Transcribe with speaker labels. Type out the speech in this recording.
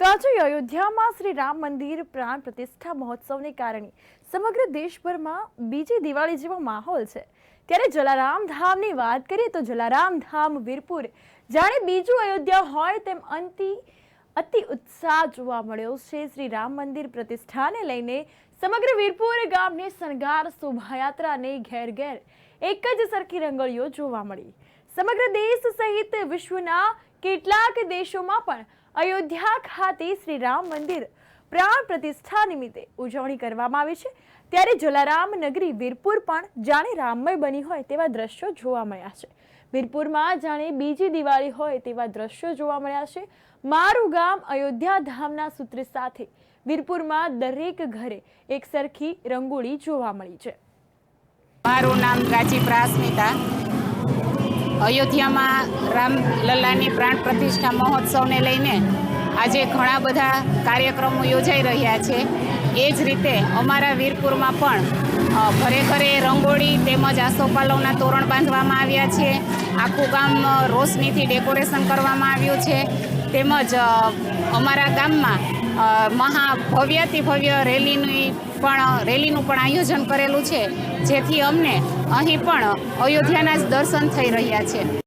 Speaker 1: તો આજે અયોધ્યામાં શ્રી રામ મંદિર પ્રાણ પ્રતિષ્ઠા મહોત્સવને કારણે સમગ્ર દેશભરમાં બીજી દિવાળી જેવો માહોલ છે. ત્યારે જલારામ ધામની વાત કરીએ તો જલારામ ધામ વીરપુર જાણે બીજું અયોધ્યા હોય તેમ અંતિ, અતિ ઉત્સાહ જોવા મળ્યો છે. શ્રી રામ મંદિર પ્રતિષ્ઠાને લઈને સમગ્ર વીરપુર ગામની શણગાર શોભાયાત્રાને ઘેર ઘેર એક જ સરખી રંગોળીઓ જોવા મળી. સમગ્ર દેશ સહિત વિશ્વના કેટલાક દેશોમાં પણ અયોધ્યા ખાતે શ્રી રામ મંદિર પ્રાણ પ્રતિષ્ઠા નિમિત્તે ઉજવણી કરવામાં આવી છે. ત્યારે જલારામ નગરી વીરપુર પણ જાણે રામમય બની હોય તેવા દ્રશ્યો જોવા મળ્યા છે. વીરપુરમાં જાણે બીજી દિવાળી હોય તેવા દ્રશ્યો જોવા મળ્યા છે. મારું ગામ અયોધ્યા ધામના સૂત્ર સાથે વીરપુરમાં દરેક ઘરે એક સરખી રંગોળી જોવા મળી છે.
Speaker 2: મારું નામ રાજીપરા અસ્મિતા અયોધ્યામાં રામલલ્લાની પ્રાણ પ્રતિષ્ઠા મહોત્સવને લઈને આજે ઘણા બધા કાર્યક્રમો યોજાઈ રહ્યા છે. એ જ રીતે અમારા વીરપુરમાં પણ ઘરે ઘરે રંગોળી તેમજ આસોપાલવના તોરણ બાંધવામાં આવ્યા છે. આખું ગામ રોશનીથી ડેકોરેશન કરવામાં આવ્યું છે. તેમજ અમારા ગામમાં મહા ભવ્યથી ભવ્ય રેલીની પણ, રેલીનું પણ આયોજન કરેલું છે, જેથી અમને અહીં પણ અયોધ્યાના જ દર્શન થઈ રહ્યા છે.